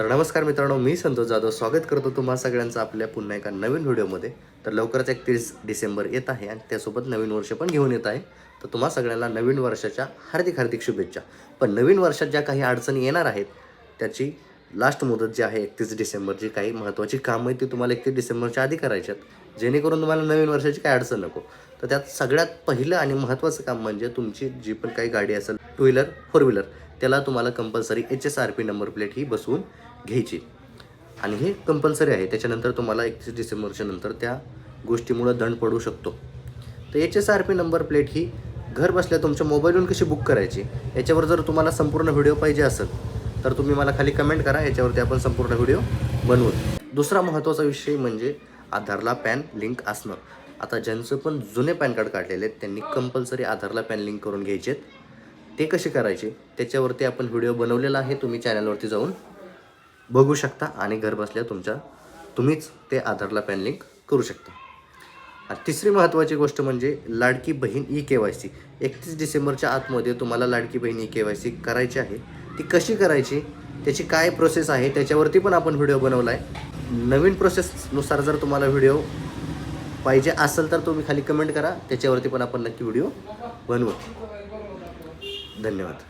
तर नमस्कार मित्रांनो मी संतोष जाधव. स्वागत करतो तुम्हा सगळ्यांचं आपल्या पुन्हा एका नवीन व्हिडिओमध्ये. तर लवकरच एकतीस डिसेंबर येत आहे आणि त्यासोबत नवीन वर्ष पण घेऊन येत आहे. तर तुम्हा सगळ्यांना नवीन वर्षाच्या हार्दिक हार्दिक शुभेच्छा. पण नवीन वर्षात ज्या काही अडचणी येणार आहेत त्याची लास्ट मुदत जी आहे एकतीस डिसेंबरची काही महत्त्वाची कामं आहेत ती तुम्हाला एकतीस डिसेंबरच्या आधी करायची आहेत. जेणेकरून तुम्हाला नवीन वर्षाची काही अडचण नको. तर त्यात सगळ्यात पहिलं आणि महत्त्वाचं काम म्हणजे तुमची जी पण काही गाडी असेल टू व्हीलर फोर व्हीलर त्याला तुम्हाला compulsory H S R P number plate ही बसवून घ्यायची. आणि हे कंपल्सरी आहे. त्याच्यानंतर तुम्हाला एकतीस डिसेंबरच्या नंतर त्या गोष्टीमुळं दंड पडू शकतो. तर H S R P number plate ही घर बसल्या तुमच्या मोबाईलवरून कशी बुक करायची? याच्यावर जर तुम्हाला संपूर्ण व्हिडिओ पाहिजे असेल तर तुम्ही मला खाली कमेंट करा. याच्यावरती आपण संपूर्ण व्हिडिओ बनवू. दुसरा महत्त्वाचा विषय म्हणजे आधारला पॅन लिंक असणं. आता ज्यांचं पण जुने पॅन कार्ड काढलेले आहेत त्यांनी कंपल्सरी आधारला पॅन लिंक करून घ्यायचे आहेत ते कसे करायचे? त्याच्यावरती आपण व्हिडिओ बनवलेला आहे. तुम्ही चॅनलवरती जाऊन बघू शकता आणि घर बसल्या तुमच्या तुम्हीच ते आधारला पॅन लिंक करू शकता. आणि तिसरी महत्त्वाची गोष्ट म्हणजे लाडकी बहीण ई के वाय सी. एकतीस डिसेंबरच्या आतमध्ये तुम्हाला लाडकी बहीण ई के वाय सी करायची आहे. ती कशी करायची? त्याची काय प्रोसेस आहे? त्याच्यावरती पण आपण व्हिडिओ बनवला आहे नवीन प्रोसेसनुसार जर तुम्हाला व्हिडिओ पाहिजे असेल तर तुम्ही खाली कमेंट करा. त्याच्यावरती पण आपण नक्की व्हिडिओ बनवू. धन्यवाद.